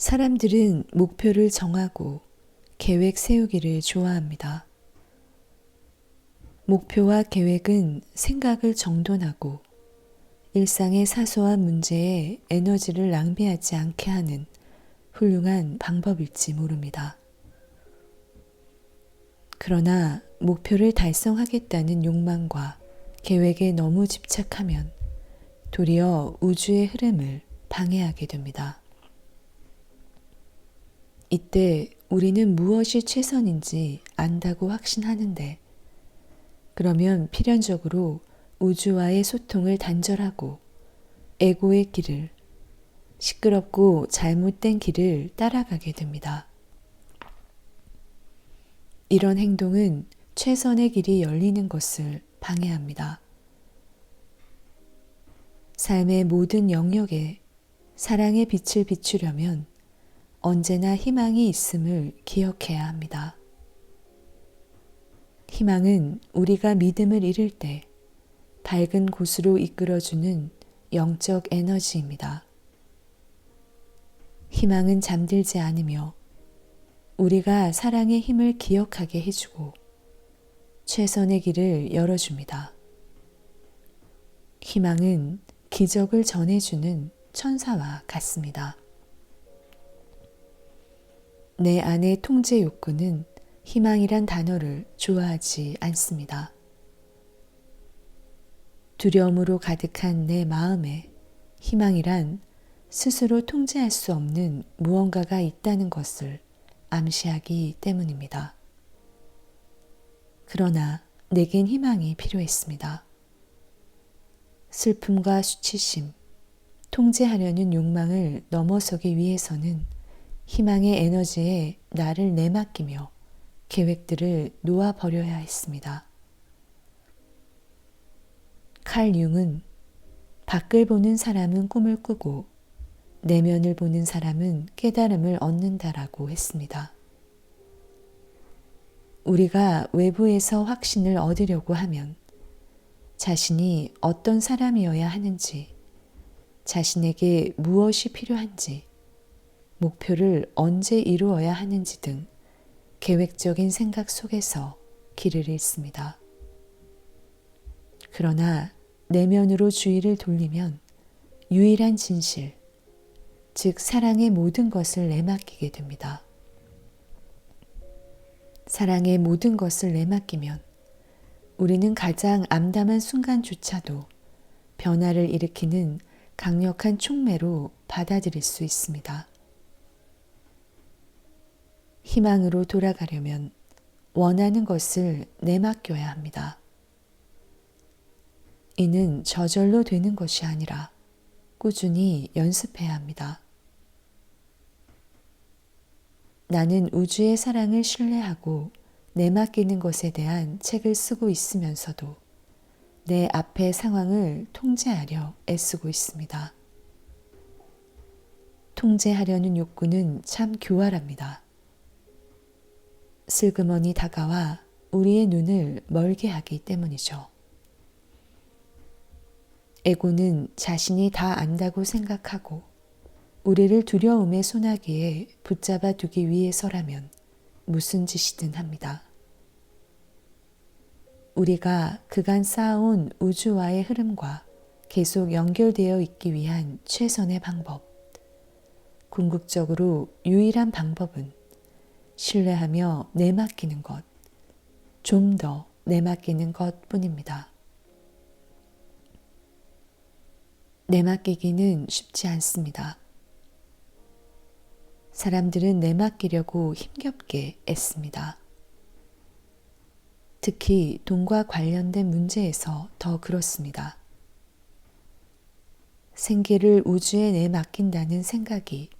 사람들은 목표를 정하고 계획 세우기를 좋아합니다. 목표와 계획은 생각을 정돈하고 일상의 사소한 문제에 에너지를 낭비하지 않게 하는 훌륭한 방법일지 모릅니다. 그러나 목표를 달성하겠다는 욕망과 계획에 너무 집착하면 도리어 우주의 흐름을 방해하게 됩니다. 이때 우리는 무엇이 최선인지 안다고 확신하는데 그러면 필연적으로 우주와의 소통을 단절하고 에고의 길을 시끄럽고 잘못된 길을 따라가게 됩니다. 이런 행동은 최선의 길이 열리는 것을 방해합니다. 삶의 모든 영역에 사랑의 빛을 비추려면 언제나 희망이 있음을 기억해야 합니다. 희망은 우리가 믿음을 잃을 때 밝은 곳으로 이끌어주는 영적 에너지입니다. 희망은 잠들지 않으며 우리가 사랑의 힘을 기억하게 해주고 최선의 길을 열어줍니다. 희망은 기적을 전해주는 천사와 같습니다. 내 안의 통제 욕구는 희망이란 단어를 좋아하지 않습니다. 두려움으로 가득한 내 마음에 희망이란 스스로 통제할 수 없는 무언가가 있다는 것을 암시하기 때문입니다. 그러나 내겐 희망이 필요했습니다. 슬픔과 수치심, 통제하려는 욕망을 넘어서기 위해서는 희망의 에너지에 나를 내맡기며 계획들을 놓아버려야 했습니다. 칼 융은 밖을 보는 사람은 꿈을 꾸고 내면을 보는 사람은 깨달음을 얻는다라고 했습니다. 우리가 외부에서 확신을 얻으려고 하면 자신이 어떤 사람이어야 하는지, 자신에게 무엇이 필요한지, 목표를 언제 이루어야 하는지 등 계획적인 생각 속에서 길을 잃습니다. 그러나 내면으로 주의를 돌리면 유일한 진실, 즉 사랑의 모든 것을 내맡기게 됩니다. 사랑의 모든 것을 내맡기면 우리는 가장 암담한 순간조차도 변화를 일으키는 강력한 촉매로 받아들일 수 있습니다. 희망으로 돌아가려면 원하는 것을 내맡겨야 합니다. 이는 저절로 되는 것이 아니라 꾸준히 연습해야 합니다. 나는 우주의 사랑을 신뢰하고 내맡기는 것에 대한 책을 쓰고 있으면서도 내 앞의 상황을 통제하려 애쓰고 있습니다. 통제하려는 욕구는 참 교활합니다. 슬그머니 다가와 우리의 눈을 멀게 하기 때문이죠. 에고는 자신이 다 안다고 생각하고 우리를 두려움의 소나기에 붙잡아 두기 위해서라면 무슨 짓이든 합니다. 우리가 그간 쌓아온 우주와의 흐름과 계속 연결되어 있기 위한 최선의 방법, 궁극적으로 유일한 방법은 신뢰하며 내맡기는 것, 좀 더 내맡기는 것 뿐입니다. 내맡기기는 쉽지 않습니다. 사람들은 내맡기려고 힘겹게 애씁니다. 특히 돈과 관련된 문제에서 더 그렇습니다. 생계를 우주에 내맡긴다는 생각이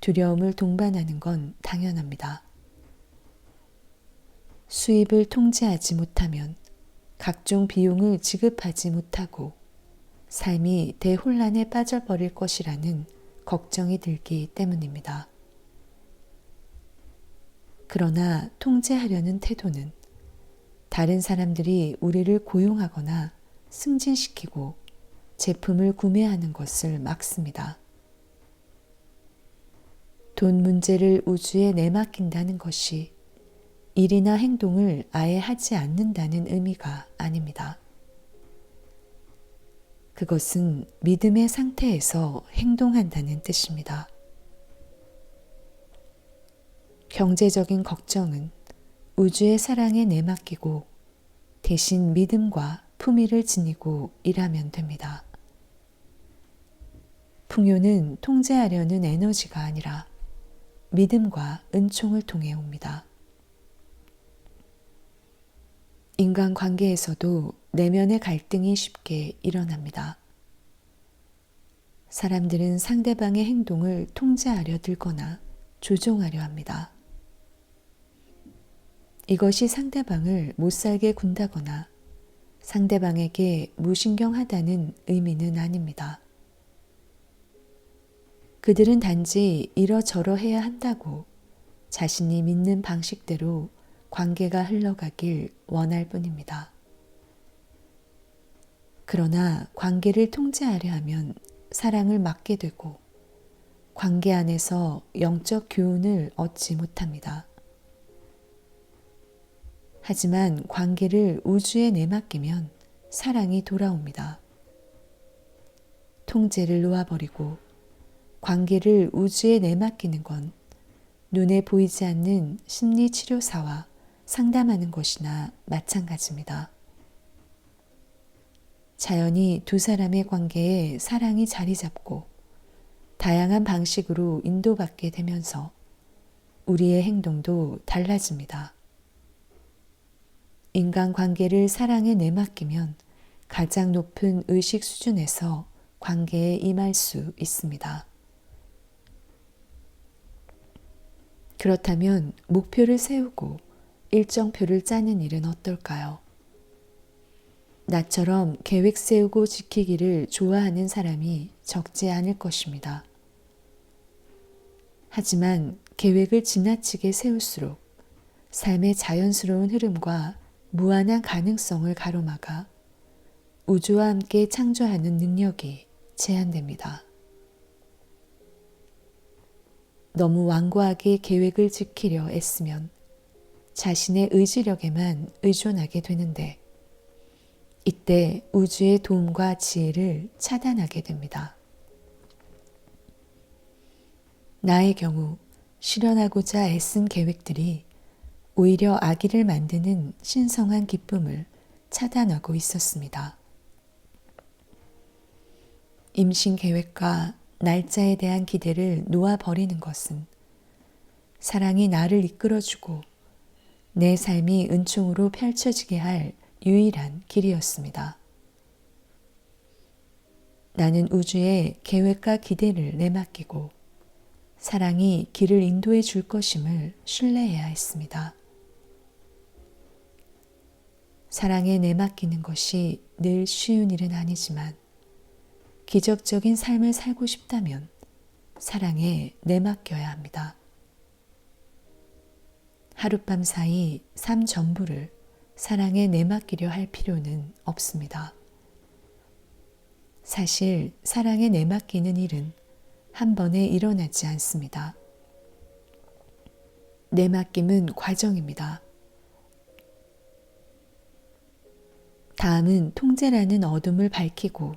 두려움을 동반하는 건 당연합니다. 수입을 통제하지 못하면 각종 비용을 지급하지 못하고 삶이 대혼란에 빠져버릴 것이라는 걱정이 들기 때문입니다. 그러나 통제하려는 태도는 다른 사람들이 우리를 고용하거나 승진시키고 제품을 구매하는 것을 막습니다. 돈 문제를 우주에 내맡긴다는 것이 일이나 행동을 아예 하지 않는다는 의미가 아닙니다. 그것은 믿음의 상태에서 행동한다는 뜻입니다. 경제적인 걱정은 우주의 사랑에 내맡기고 대신 믿음과 품위를 지니고 일하면 됩니다. 풍요는 통제하려는 에너지가 아니라 믿음과 은총을 통해 옵니다. 인간 관계에서도 내면의 갈등이 쉽게 일어납니다. 사람들은 상대방의 행동을 통제하려 들거나 조종하려 합니다. 이것이 상대방을 못 살게 군다거나 상대방에게 무신경하다는 의미는 아닙니다. 그들은 단지 이러저러 해야 한다고 자신이 믿는 방식대로 관계가 흘러가길 원할 뿐입니다. 그러나 관계를 통제하려 하면 사랑을 막게 되고 관계 안에서 영적 교훈을 얻지 못합니다. 하지만 관계를 우주에 내맡기면 사랑이 돌아옵니다. 통제를 놓아버리고 관계를 우주에 내맡기는 건 눈에 보이지 않는 심리 치료사와 상담하는 것이나 마찬가지입니다. 자연히 두 사람의 관계에 사랑이 자리 잡고 다양한 방식으로 인도받게 되면서 우리의 행동도 달라집니다. 인간 관계를 사랑에 내맡기면 가장 높은 의식 수준에서 관계에 임할 수 있습니다. 그렇다면 목표를 세우고 일정표를 짜는 일은 어떨까요? 나처럼 계획 세우고 지키기를 좋아하는 사람이 적지 않을 것입니다. 하지만 계획을 지나치게 세울수록 삶의 자연스러운 흐름과 무한한 가능성을 가로막아 우주와 함께 창조하는 능력이 제한됩니다. 너무 완고하게 계획을 지키려 애쓰면 자신의 의지력에만 의존하게 되는데 이때 우주의 도움과 지혜를 차단하게 됩니다. 나의 경우 실현하고자 애쓴 계획들이 오히려 아기를 만드는 신성한 기쁨을 차단하고 있었습니다. 임신 계획과 날짜에 대한 기대를 놓아버리는 것은 사랑이 나를 이끌어주고 내 삶이 은총으로 펼쳐지게 할 유일한 길이었습니다. 나는 우주에 계획과 기대를 내맡기고 사랑이 길을 인도해 줄 것임을 신뢰해야 했습니다. 사랑에 내맡기는 것이 늘 쉬운 일은 아니지만 기적적인 삶을 살고 싶다면 사랑에 내맡겨야 합니다. 하룻밤 사이 삶 전부를 사랑에 내맡기려 할 필요는 없습니다. 사실 사랑에 내맡기는 일은 한 번에 일어나지 않습니다. 내맡김은 과정입니다. 다음은 통제라는 어둠을 밝히고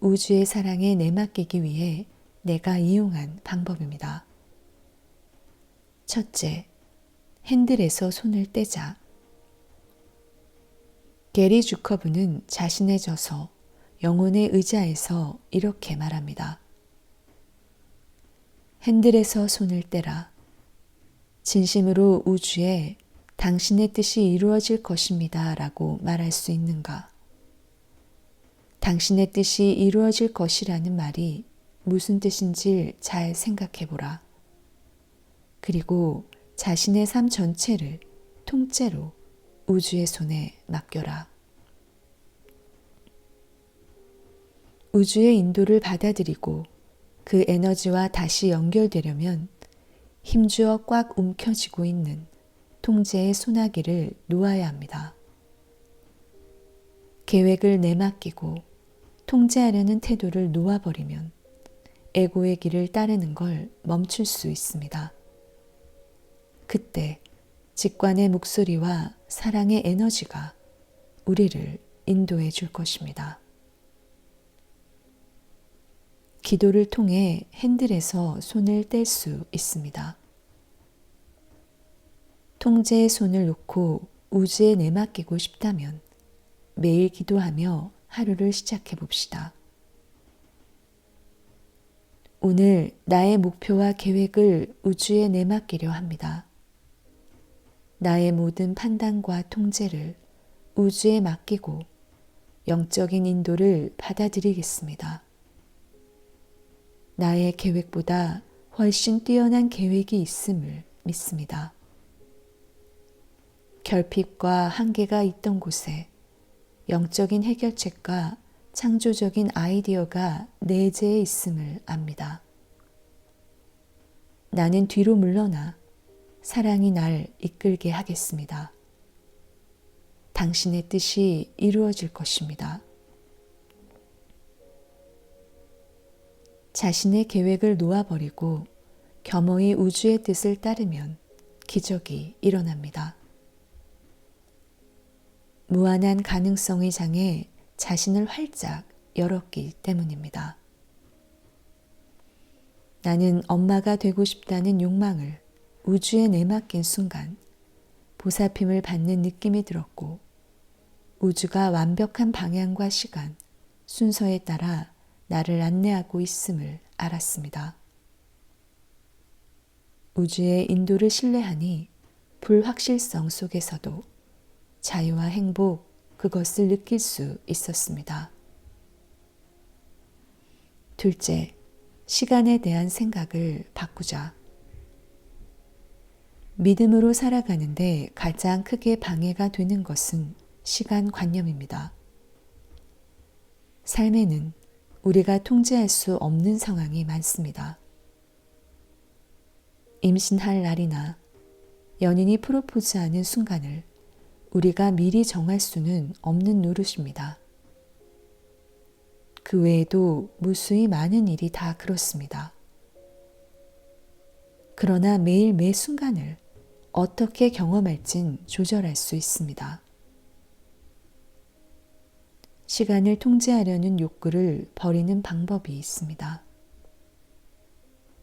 우주의 사랑에 내맡기기 위해 내가 이용한 방법입니다. 첫째, 핸들에서 손을 떼자. 게리 주커브는 자신의 저서 영혼의 의자에서 이렇게 말합니다. 핸들에서 손을 떼라. 진심으로 우주에 당신의 뜻이 이루어질 것입니다. 라고 말할 수 있는가? 당신의 뜻이 이루어질 것이라는 말이 무슨 뜻인지 잘 생각해 보라. 그리고 자신의 삶 전체를 통째로 우주의 손에 맡겨라. 우주의 인도를 받아들이고 그 에너지와 다시 연결되려면 힘주어 꽉 움켜쥐고 있는 통제의 소나기를 놓아야 합니다. 계획을 내맡기고 통제하려는 태도를 놓아버리면 에고의 길을 따르는 걸 멈출 수 있습니다. 그때 직관의 목소리와 사랑의 에너지가 우리를 인도해 줄 것입니다. 기도를 통해 핸들에서 손을 뗄 수 있습니다. 통제의 손을 놓고 우주에 내맡기고 싶다면 매일 기도하며 하루를 시작해 봅시다. 오늘 나의 목표와 계획을 우주에 내맡기려 합니다. 나의 모든 판단과 통제를 우주에 맡기고 영적인 인도를 받아들이겠습니다. 나의 계획보다 훨씬 뛰어난 계획이 있음을 믿습니다. 결핍과 한계가 있던 곳에 영적인 해결책과 창조적인 아이디어가 내재해 있음을 압니다. 나는 뒤로 물러나 사랑이 날 이끌게 하겠습니다. 당신의 뜻이 이루어질 것입니다. 자신의 계획을 놓아버리고 겸허히 우주의 뜻을 따르면 기적이 일어납니다. 무한한 가능성의 장에 자신을 활짝 열었기 때문입니다. 나는 엄마가 되고 싶다는 욕망을 우주에 내맡긴 순간 보살핌을 받는 느낌이 들었고 우주가 완벽한 방향과 시간, 순서에 따라 나를 안내하고 있음을 알았습니다. 우주의 인도를 신뢰하니 불확실성 속에서도 자유와 행복, 그것을 느낄 수 있었습니다. 둘째, 시간에 대한 생각을 바꾸자. 믿음으로 살아가는데 가장 크게 방해가 되는 것은 시간 관념입니다. 삶에는 우리가 통제할 수 없는 상황이 많습니다. 임신할 날이나 연인이 프로포즈하는 순간을 우리가 미리 정할 수는 없는 노릇입니다. 그 외에도 무수히 많은 일이 다 그렇습니다. 그러나 매일 매 순간을 어떻게 경험할진 조절할 수 있습니다. 시간을 통제하려는 욕구를 버리는 방법이 있습니다.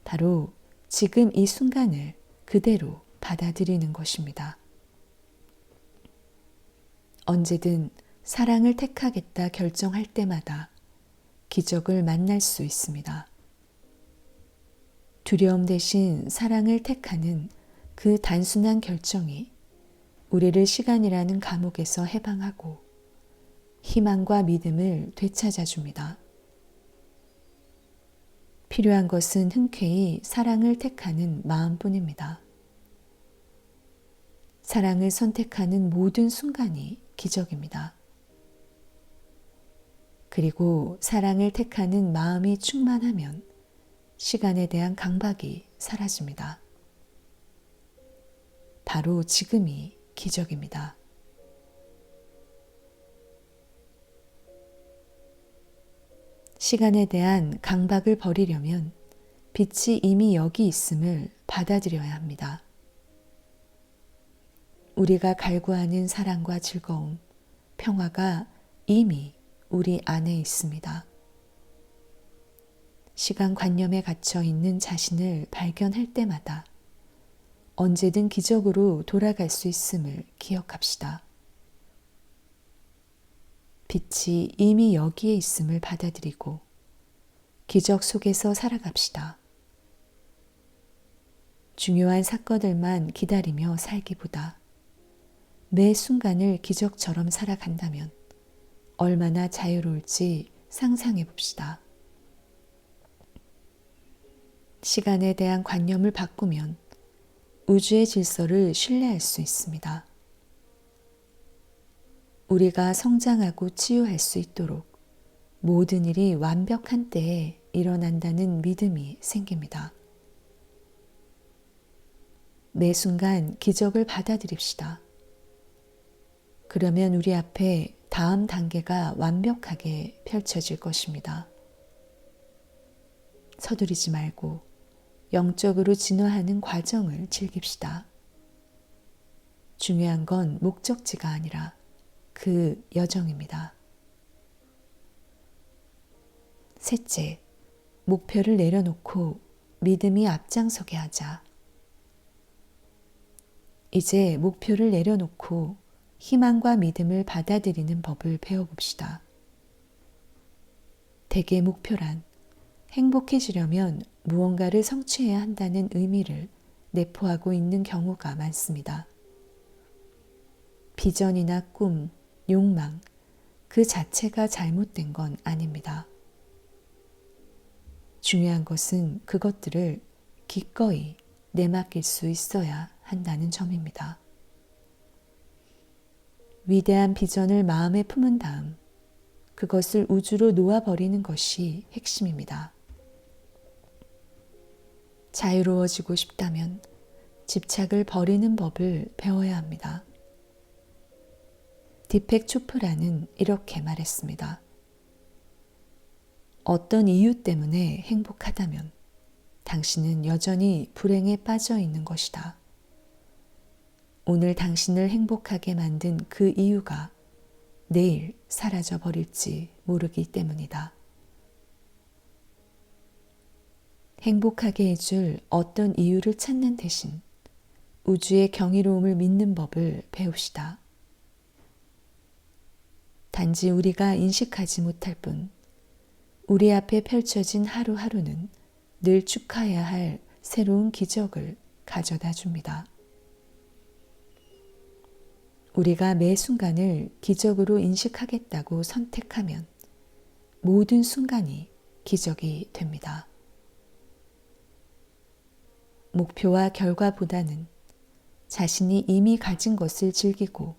바로 지금 이 순간을 그대로 받아들이는 것입니다. 언제든 사랑을 택하겠다 결정할 때마다 기적을 만날 수 있습니다. 두려움 대신 사랑을 택하는 그 단순한 결정이 우리를 시간이라는 감옥에서 해방하고 희망과 믿음을 되찾아 줍니다. 필요한 것은 흔쾌히 사랑을 택하는 마음뿐입니다. 사랑을 선택하는 모든 순간이 기적입니다. 그리고 사랑을 택하는 마음이 충만하면 시간에 대한 강박이 사라집니다. 바로 지금이 기적입니다. 시간에 대한 강박을 버리려면 빛이 이미 여기 있음을 받아들여야 합니다. 우리가 갈구하는 사랑과 즐거움, 평화가 이미 우리 안에 있습니다. 시간 관념에 갇혀 있는 자신을 발견할 때마다 언제든 기적으로 돌아갈 수 있음을 기억합시다. 빛이 이미 여기에 있음을 받아들이고 기적 속에서 살아갑시다. 중요한 사건들만 기다리며 살기보다 매 순간을 기적처럼 살아간다면 얼마나 자유로울지 상상해 봅시다. 시간에 대한 관념을 바꾸면 우주의 질서를 신뢰할 수 있습니다. 우리가 성장하고 치유할 수 있도록 모든 일이 완벽한 때에 일어난다는 믿음이 생깁니다. 매 순간 기적을 받아들입시다. 그러면 우리 앞에 다음 단계가 완벽하게 펼쳐질 것입니다. 서두르지 말고 영적으로 진화하는 과정을 즐깁시다. 중요한 건 목적지가 아니라 그 여정입니다. 셋째, 목표를 내려놓고 믿음이 앞장서게 하자. 이제 목표를 내려놓고 희망과 믿음을 받아들이는 법을 배워봅시다. 대개 목표란 행복해지려면 무언가를 성취해야 한다는 의미를 내포하고 있는 경우가 많습니다. 비전이나 꿈, 욕망, 그 자체가 잘못된 건 아닙니다. 중요한 것은 그것들을 기꺼이 내맡길 수 있어야 한다는 점입니다. 위대한 비전을 마음에 품은 다음 그것을 우주로 놓아버리는 것이 핵심입니다. 자유로워지고 싶다면 집착을 버리는 법을 배워야 합니다. 디펙 초프라는 이렇게 말했습니다. 어떤 이유 때문에 행복하다면 당신은 여전히 불행에 빠져 있는 것이다. 오늘 당신을 행복하게 만든 그 이유가 내일 사라져 버릴지 모르기 때문이다. 행복하게 해줄 어떤 이유를 찾는 대신 우주의 경이로움을 믿는 법을 배웁시다. 단지 우리가 인식하지 못할 뿐 우리 앞에 펼쳐진 하루하루는 늘 축하해야 할 새로운 기적을 가져다 줍니다. 우리가 매 순간을 기적으로 인식하겠다고 선택하면 모든 순간이 기적이 됩니다. 목표와 결과보다는 자신이 이미 가진 것을 즐기고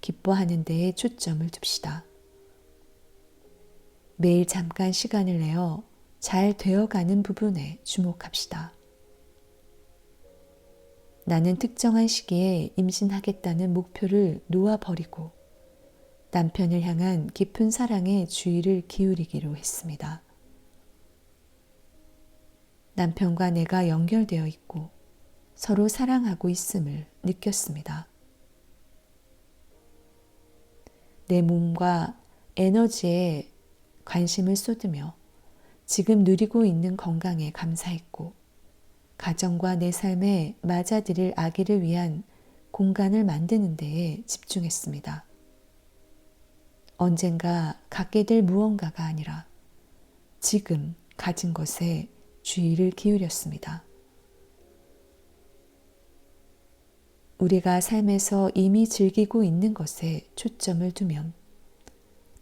기뻐하는 데에 초점을 둡시다. 매일 잠깐 시간을 내어 잘 되어가는 부분에 주목합시다. 나는 특정한 시기에 임신하겠다는 목표를 놓아버리고 남편을 향한 깊은 사랑에 주의를 기울이기로 했습니다. 남편과 내가 연결되어 있고 서로 사랑하고 있음을 느꼈습니다. 내 몸과 에너지에 관심을 쏟으며 지금 누리고 있는 건강에 감사했고 가정과 내 삶에 맞아들일 아기를 위한 공간을 만드는 데에 집중했습니다. 언젠가 갖게 될 무언가가 아니라 지금 가진 것에 주의를 기울였습니다. 우리가 삶에서 이미 즐기고 있는 것에 초점을 두면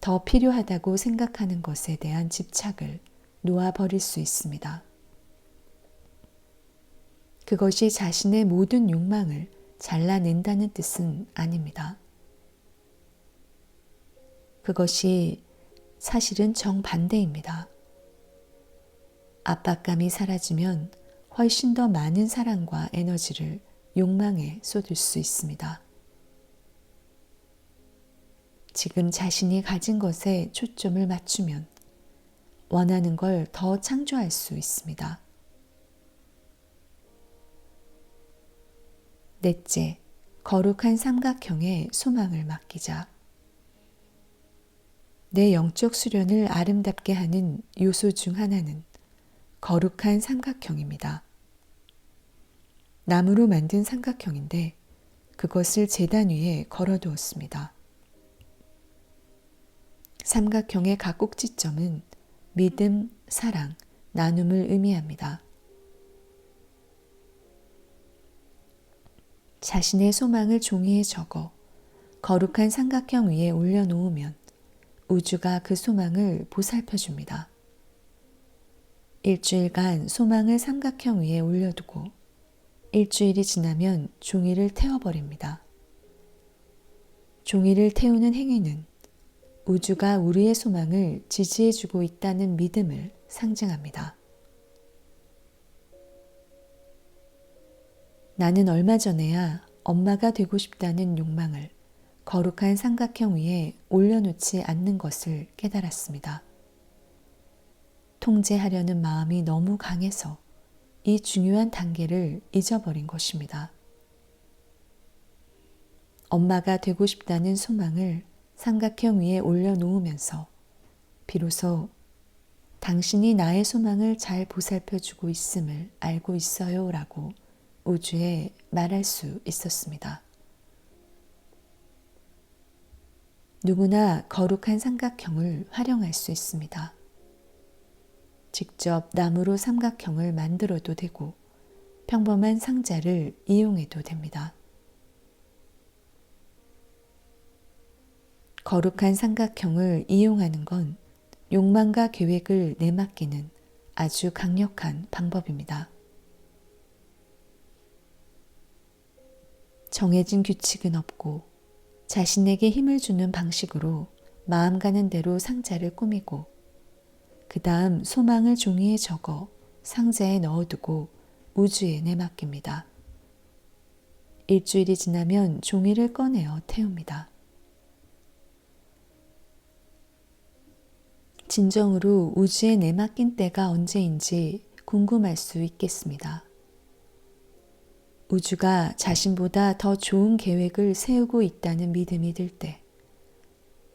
더 필요하다고 생각하는 것에 대한 집착을 놓아버릴 수 있습니다. 그것이 자신의 모든 욕망을 잘라낸다는 뜻은 아닙니다. 그것이 사실은 정반대입니다. 압박감이 사라지면 훨씬 더 많은 사랑과 에너지를 욕망에 쏟을 수 있습니다. 지금 자신이 가진 것에 초점을 맞추면 원하는 걸 더 창조할 수 있습니다. 넷째, 거룩한 삼각형에 소망을 맡기자. 내 영적 수련을 아름답게 하는 요소 중 하나는 거룩한 삼각형입니다. 나무로 만든 삼각형인데 그것을 재단 위에 걸어 두었습니다. 삼각형의 각 꼭지점은 믿음, 사랑, 나눔을 의미합니다. 자신의 소망을 종이에 적어 거룩한 삼각형 위에 올려놓으면 우주가 그 소망을 보살펴 줍니다. 일주일간 소망을 삼각형 위에 올려두고 일주일이 지나면 종이를 태워버립니다. 종이를 태우는 행위는 우주가 우리의 소망을 지지해주고 있다는 믿음을 상징합니다. 나는 얼마 전에야 엄마가 되고 싶다는 욕망을 거룩한 삼각형 위에 올려놓지 않는 것을 깨달았습니다. 통제하려는 마음이 너무 강해서 이 중요한 단계를 잊어버린 것입니다. 엄마가 되고 싶다는 소망을 삼각형 위에 올려놓으면서 비로소 당신이 나의 소망을 잘 보살펴 주고 있음을 알고 있어요 라고 우주에 말할 수 있었습니다. 누구나 거룩한 삼각형을 활용할 수 있습니다. 직접 나무로 삼각형을 만들어도 되고 평범한 상자를 이용해도 됩니다. 거룩한 삼각형을 이용하는 건 욕망과 계획을 내맡기는 아주 강력한 방법입니다. 정해진 규칙은 없고 자신에게 힘을 주는 방식으로 마음 가는 대로 상자를 꾸미고 그 다음 소망을 종이에 적어 상자에 넣어두고 우주에 내맡깁니다. 일주일이 지나면 종이를 꺼내어 태웁니다. 진정으로 우주에 내맡긴 때가 언제인지 궁금할 수 있겠습니다. 우주가 자신보다 더 좋은 계획을 세우고 있다는 믿음이 들 때,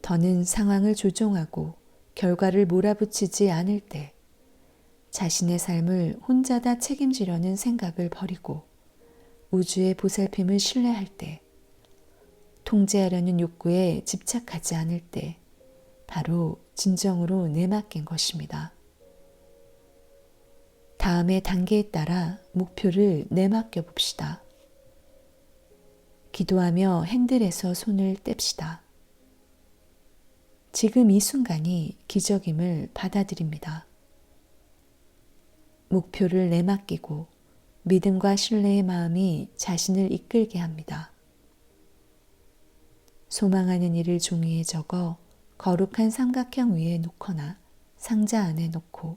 더는 상황을 조종하고 결과를 몰아붙이지 않을 때, 자신의 삶을 혼자 다 책임지려는 생각을 버리고 우주의 보살핌을 신뢰할 때, 통제하려는 욕구에 집착하지 않을 때, 바로 진정으로 내맡긴 것입니다. 다음의 단계에 따라 목표를 내맡겨 봅시다. 기도하며 핸들에서 손을 뗍시다. 지금 이 순간이 기적임을 받아들입니다. 목표를 내맡기고 믿음과 신뢰의 마음이 자신을 이끌게 합니다. 소망하는 일을 종이에 적어 거룩한 삼각형 위에 놓거나 상자 안에 놓고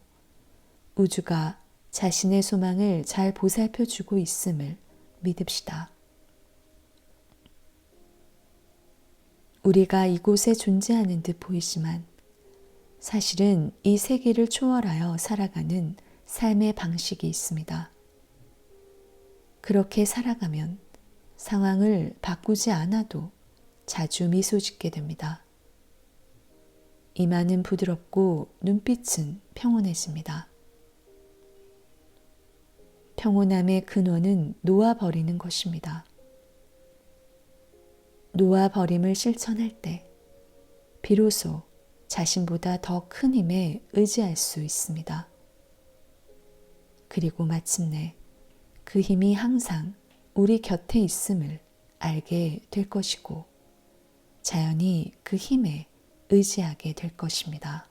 우주가 자신의 소망을 잘 보살펴 주고 있음을 믿읍시다. 우리가 이곳에 존재하는 듯 보이지만 사실은 이 세계를 초월하여 살아가는 삶의 방식이 있습니다. 그렇게 살아가면 상황을 바꾸지 않아도 자주 미소 짓게 됩니다. 이마는 부드럽고 눈빛은 평온해집니다. 평온함의 근원은 놓아버리는 것입니다. 놓아버림을 실천할 때 비로소 자신보다 더 큰 힘에 의지할 수 있습니다. 그리고 마침내 그 힘이 항상 우리 곁에 있음을 알게 될 것이고 자연히 그 힘에 의지하게 될 것입니다.